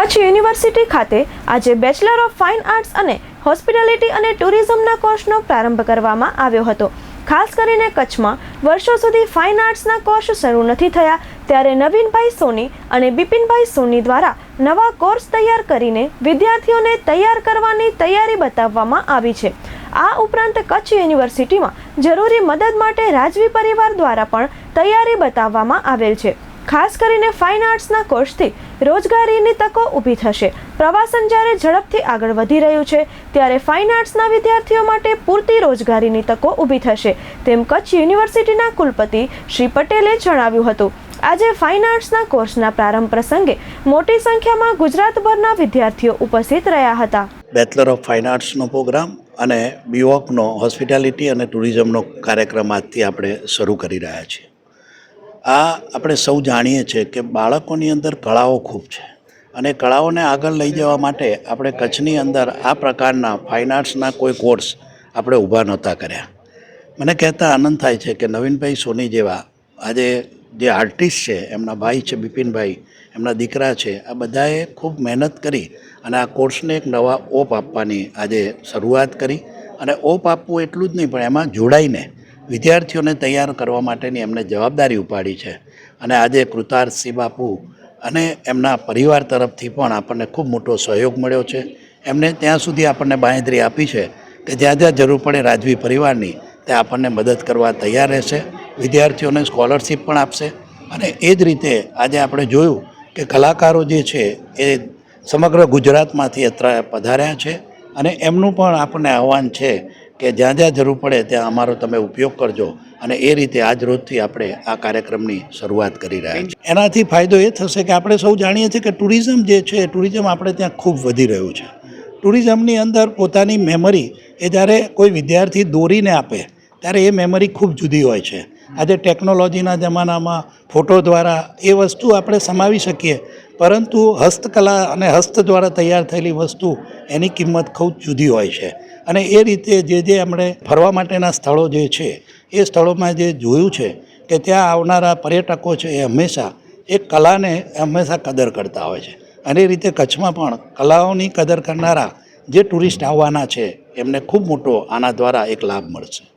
Kutch university ખાતે આજે bachelor of fine arts અને હોસ્પિટાલિટી અને ટુરિઝમના કોર્સનો પ્રારંભ કરવામાં આવ્યો હતો. ખાસ કરીને કચ્છમાં વર્ષો સુધી ફાઇન આર્ટ્સના કોર્સ શરૂ નથી થયા, ત્યારે નવીનભાઈ સોની અને બિપિનભાઈ સોની દ્વારા નવા કોર્સ તૈયાર કરીને વિદ્યાર્થીઓને તૈયાર કરવાની તૈયારી બતાવવામાં આવી છે. આ ઉપરાંત કચ્છ યુનિવર્સિટીમાં જરૂરી મદદ માટે રાજવી પરિવાર દ્વારા પણ તૈયારી બતાવવામાં આવેલ છે. ખાસ કરીને ફાઇન આર્ટ્સના કોર્સથી રોજગારીની તકો ઊભી થશે. પ્રવાસન જ્યારે ઝડપથી આગળ વધી રહ્યું છે, ત્યારે ફાઇન આર્ટ્સના વિદ્યાર્થીઓ માટે પૂરતી રોજગારીની તકો ઊભી થશે. તેમ કચ્છ યુનિવર્સિટીના કુલપતિ શ્રી પટેલે જણાવ્યું હતું. આજે ફાઇન આર્ટ્સના કોર્સના પ્રારંભ પ્રસંગે મોટી સંખ્યામાં ગુજરાતભરના વિદ્યાર્થીઓ ઉપસ્થિત રહ્યા હતા. બેચલર ઓફ ફાઇન આર્ટ્સનો પ્રોગ્રામ અને બીઓકનો હોસ્પિટાલિટી અને ટુરિઝમનો કાર્યક્રમ આજથી આપણે શરૂ કરી રહ્યા છીએ. આ આપણે સૌ જાણીએ છીએ કે બાળકોની અંદર કળાઓ ખૂબ છે. અને કળાઓને આગળ લઈ જવા માટે આપણે કચ્છની અંદર આ પ્રકારના ફાઇન આર્ટ્સના કોઈ કોર્સ આપણે ઊભા નહોતા કર્યા. મને કહેતા આનંદ થાય છે કે નવીનભાઈ સોની જેવા આજે જે આર્ટિસ્ટ છે, એમના ભાઈ છે, બિપિનભાઈ, એમના દીકરા છે, આ બધાએ ખૂબ મહેનત કરી અને આ કોર્સને એક નવા ઓપ આપવાની આજે શરૂઆત કરી. અને ઓપ આપવું એટલું જ નહીં, પણ એમાં જોડાઈને વિદ્યાર્થીઓને તૈયાર કરવા માટેની એમને જવાબદારી ઉપાડી છે. અને આજે કૃતાર્થસિંહ બાપુ અને એમના પરિવાર તરફથી પણ આપણને ખૂબ મોટો સહયોગ મળ્યો છે. એમને ત્યાં સુધી આપણને બાંહેધરી આપી છે કે જ્યાં જ્યાં જરૂર પડે રાજવી પરિવારની ત્યાં આપણને મદદ કરવા તૈયાર રહેશે. વિદ્યાર્થીઓને સ્કોલરશિપ પણ આપશે. અને એ જ રીતે આજે આપણે જોયું કે કલાકારો જે છે એ સમગ્ર ગુજરાતમાંથી અત્યારે પધાર્યા છે. અને એમનું પણ આપણને આહવાન છે કે જ્યાં જ્યાં જરૂર પડે ત્યાં અમારો તમે ઉપયોગ કરજો અને એ રીતે આજ રોજથી આપણે આ કાર્યક્રમની શરૂઆત કરી રહ્યા છીએ. એનાથી ફાયદો એ થશે કે આપણે સૌ જાણીએ છીએ કે ટુરિઝમ જે છે, ટુરિઝમ આપણે ત્યાં ખૂબ વધી રહ્યું છે. ટુરિઝમની અંદર પોતાની મેમરી એ જ્યારે કોઈ વિદ્યાર્થી દોરીને આપે, ત્યારે એ મેમરી ખૂબ જુદી હોય છે. આજે ટેકનોલોજીના જમાનામાં ફોટો દ્વારા એ વસ્તુ આપણે સમાવી શકીએ પરંતુ હસ્તકલા અને હસ્ત દ્વારા તૈયાર થયેલી વસ્તુ એની કિંમત ખૂબ જુદી હોય છે. અને એ રીતે જે જે આપણે ફરવા માટેના સ્થળો જે છે, એ સ્થળોમાં જે જોયું છે કે ત્યાં આવનારા પર્યટકો છે એ હંમેશા એ કલાને હંમેશા કદર કરતા હોય છે. અને એ રીતે કચ્છમાં પણ કલાઓની કદર કરનારા જે ટુરિસ્ટ આવવાના છે, એમને ખૂબ મોટો આના દ્વારા એક લાભ મળશે.